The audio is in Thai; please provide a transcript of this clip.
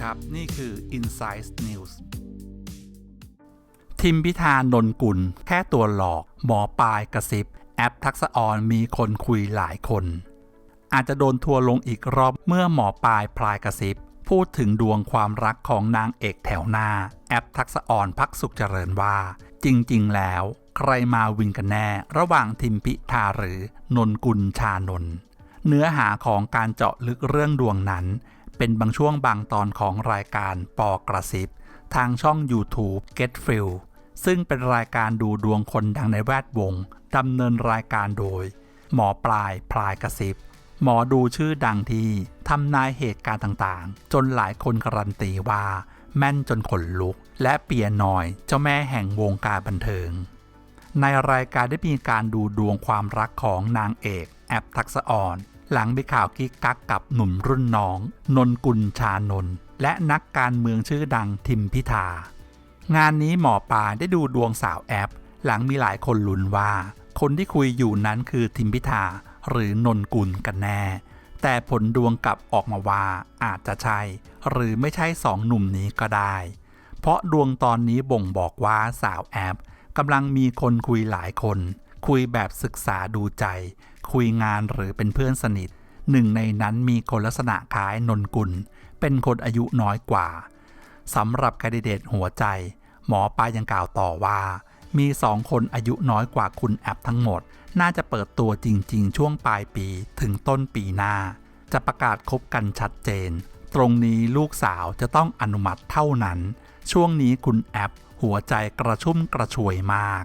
ครับ นี่คือ Insight News ทิมพิธานนกุล แค่ตัวหลอก หมอปลายกระซิบ แอปทักษออนมีคนคุยหลายคน อาจจะโดนทัวร์ลงอีกรอบเมื่อหมอปลายพลายกระซิบ พูดถึงดวงความรักของนางเอกแถวหน้า แอปทักษออนพักสุขเจริญว่า จริง ๆ แล้ว ใครมาวินกันแน่ ระหว่างทิมพิธาหรือนนกุลชานนท์เนื้อหาของการเจาะลึกเรื่องดวงนั้น เป็นบางช่วงบางตอนของรายการปอกระซิบ ทางช่อง YouTube Get f i l ซึ่งเป็นรายการดูดวงคนดังในแวดวงดำเนินรายการโดย หมอปลายพลายกระซิบ หมอดูชื่อดังที่ทำนายเหตุการณ์ต่างๆ จนหลายคนการันตีว่า แม่นจนขนลุก และเปียหน่อยเจ้าแม่แห่งวงการบันเทิง ในรายการได้มีการดูดวงความรักของนางเอก แอปทักษออน หลังมีข่าวกิ๊กกักกับหนุ่มรุ่นน้อง นนกุลชานนท์และนักการเมืองชื่อดังทิมพิธา งานนี้หมอปลาได้ดูดวงสาวแอป หลังมีหลายคนลุ้นว่า คนที่คุยอยู่นั้นคือทิมพิธา หรือนนกุลกันแน่ แต่ผลดวงกลับออกมาว่าอาจจะใช่ หรือไม่ใช่สองหนุ่มนี้ก็ได้ เพราะดวงตอนนี้บ่งบอกว่าสาวแอปกำลังมีคนคุยหลายคน คุยแบบศึกษาดูใจ คุยงานหรือเป็นเพื่อนสนิท หนึ่งในนั้นมีคนลักษณะคล้ายนนกุล เป็นคนอายุน้อยกว่าสำหรับแคนดิเดตหัวใจ หมอปลายังกล่าวต่อว่า มีสองคนอายุน้อยกว่าคุณแอปทั้งหมด น่าจะเปิดตัวจริง ๆ ช่วงปลายปีถึงต้นปีหน้า จะประกาศคบกันชัดเจน ตรงนี้ลูกสาวจะต้องอนุมัติเท่านั้น ช่วงนี้คุณแอปหัวใจกระชุ่มกระชวยมาก